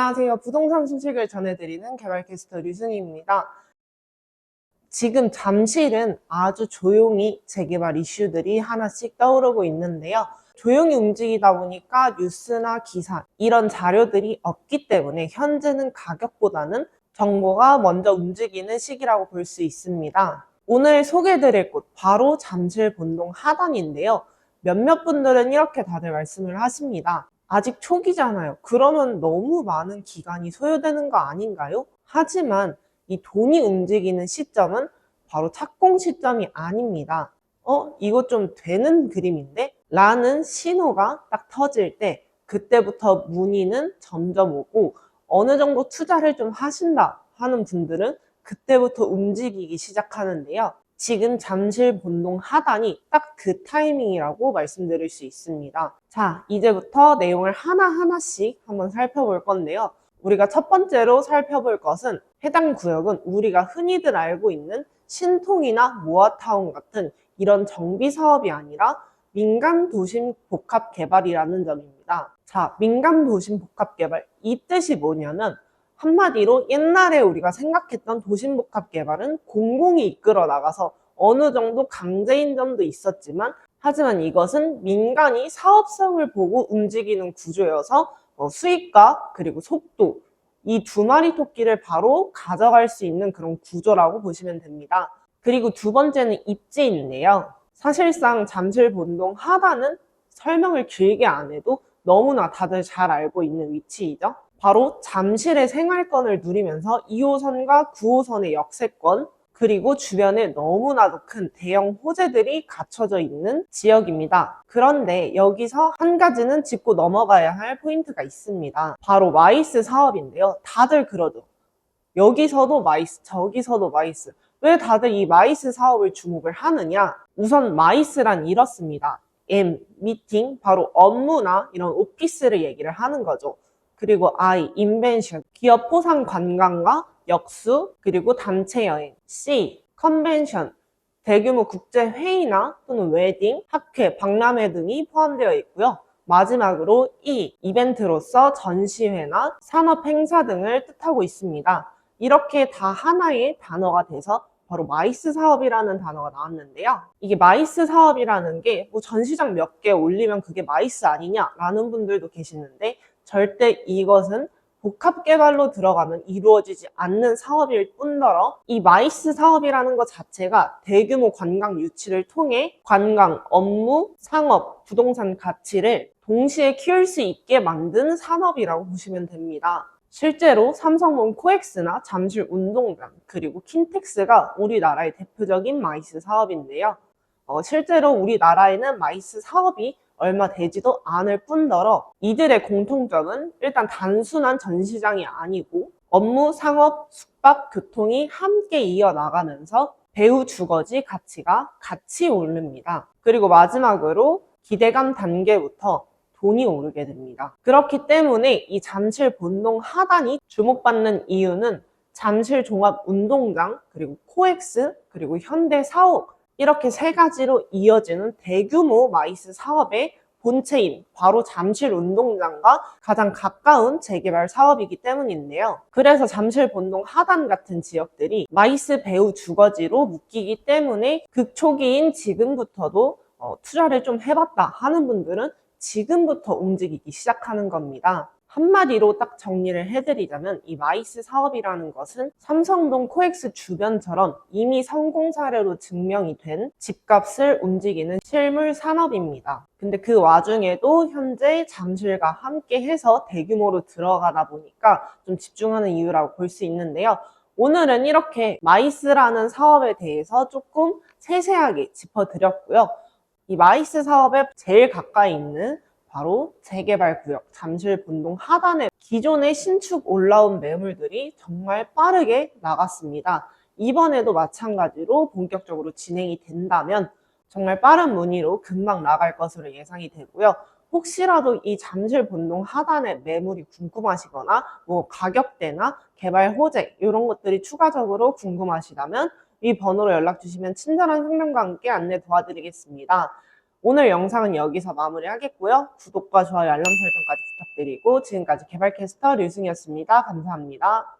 안녕하세요. 부동산 소식을 전해드리는 개발캐스터 류승희입니다. 지금 잠실은 아주 조용히 재개발 이슈들이 하나씩 떠오르고 있는데요. 조용히 움직이다 보니까 뉴스나 기사 이런 자료들이 없기 때문에 현재는 가격보다는 정보가 먼저 움직이는 시기라고 볼 수 있습니다. 오늘 소개해드릴 곳 바로 잠실 본동 하단인데요. 몇몇 분들은 이렇게 다들 말씀을 하십니다. 아직 초기잖아요. 그러면 너무 많은 기간이 소요되는 거 아닌가요? 하지만 이 돈이 움직이는 시점은 바로 착공 시점이 아닙니다. 어, 이거 좀 되는 그림인데? 라는 신호가 딱 터질 때 그때부터 문의는 점점 오고 어느 정도 투자를 좀 하신다 하는 분들은 그때부터 움직이기 시작하는데요. 지금 잠실 본동 하단이 딱 그 타이밍이라고 말씀드릴 수 있습니다. 자, 이제부터 내용을 하나하나씩 한번 살펴볼 건데요. 우리가 첫 번째로 살펴볼 것은 해당 구역은 우리가 흔히들 알고 있는 신통이나 모아타운 같은 이런 정비 사업이 아니라 민간 도심 복합 개발이라는 점입니다. 자, 민간 도심 복합 개발 이 뜻이 뭐냐면 한마디로 옛날에 우리가 생각했던 도심 복합 개발은 공공이 이끌어 나가서 어느 정도 강제인 점도 있었지만 하지만 이것은 민간이 사업성을 보고 움직이는 구조여서 어, 수익과 그리고 속도 이 두 마리 토끼를 바로 가져갈 수 있는 그런 구조라고 보시면 됩니다. 그리고 두 번째는 입지인데요. 사실상 잠실 본동 하단은 설명을 길게 안 해도 너무나 다들 잘 알고 있는 위치이죠. 바로 잠실의 생활권을 누리면서 2호선과 9호선의 역세권, 그리고 주변에 너무나도 큰 대형 호재들이 갖춰져 있는 지역입니다. 그런데 여기서 한 가지는 짚고 넘어가야 할 포인트가 있습니다. 바로 마이스 사업인데요. 다들 그러죠. 여기서도 마이스, 저기서도 마이스. 왜 다들 이 마이스 사업을 주목을 하느냐? 우선 마이스란 이렇습니다. M, 미팅, 바로 업무나 이런 오피스를 얘기를 하는 거죠. 그리고 I, 인벤션, 기업 포상 관광과 역수, 그리고 단체 여행. C, 컨벤션, 대규모 국제 회의나 또는 웨딩, 학회, 박람회 등이 포함되어 있고요. 마지막으로 E, 이벤트로서 전시회나 산업 행사 등을 뜻하고 있습니다. 이렇게 다 하나의 단어가 돼서 바로 마이스 사업이라는 단어가 나왔는데요. 이게 마이스 사업이라는 게 뭐 전시장 몇 개 올리면 그게 마이스 아니냐라는 분들도 계시는데 절대 이것은 복합 개발로 들어가면 이루어지지 않는 사업일 뿐더러 이 마이스 사업이라는 것 자체가 대규모 관광 유치를 통해 관광, 업무, 상업, 부동산 가치를 동시에 키울 수 있게 만든 산업이라고 보시면 됩니다. 실제로 삼성홈 코엑스나 잠실 운동장 그리고 킨텍스가 우리나라의 대표적인 마이스 사업인데요. 어, 실제로 우리나라에는 마이스 사업이 얼마 되지도 않을 뿐더러 이들의 공통점은 일단 단순한 전시장이 아니고 업무, 상업, 숙박, 교통이 함께 이어나가면서 배우 주거지 가치가 같이 오릅니다. 그리고 마지막으로 기대감 단계부터 돈이 오르게 됩니다. 그렇기 때문에 이 잠실 본동 하단이 주목받는 이유는 잠실 종합 운동장, 그리고 코엑스, 그리고 현대 사옥 이렇게 세 가지로 이어지는 대규모 마이스 사업의 본체인 바로 잠실 운동장과 가장 가까운 재개발 사업이기 때문인데요. 그래서 잠실 본동 하단 같은 지역들이 마이스 배우 주거지로 묶이기 때문에 극초기인 지금부터도 어, 투자를 좀 해봤다 하는 분들은 지금부터 움직이기 시작하는 겁니다. 한마디로 딱 정리를 해드리자면 이 마이스 사업이라는 것은 삼성동 코엑스 주변처럼 이미 성공 사례로 증명이 된 집값을 움직이는 실물 산업입니다. 근데 그 와중에도 현재 잠실과 함께 해서 대규모로 들어가다 보니까 좀 집중하는 이유라고 볼 수 있는데요. 오늘은 이렇게 마이스라는 사업에 대해서 조금 세세하게 짚어드렸고요. 이 마이스 사업에 제일 가까이 있는 바로 재개발 구역 잠실 본동 하단에 기존의 신축 올라온 매물들이 정말 빠르게 나갔습니다. 이번에도 마찬가지로 본격적으로 진행이 된다면 정말 빠른 문의로 금방 나갈 것으로 예상이 되고요. 혹시라도 이 잠실 본동 하단의 매물이 궁금하시거나 뭐 가격대나 개발 호재 이런 것들이 추가적으로 궁금하시다면 이 번호로 연락 주시면 친절한 상담과 함께 안내 도와드리겠습니다. 오늘 영상은 여기서 마무리하겠고요. 구독과 좋아요, 알람 설정까지. 부탁드리고 지금까지 개발캐스터 류승이었습니다. 감사합니다.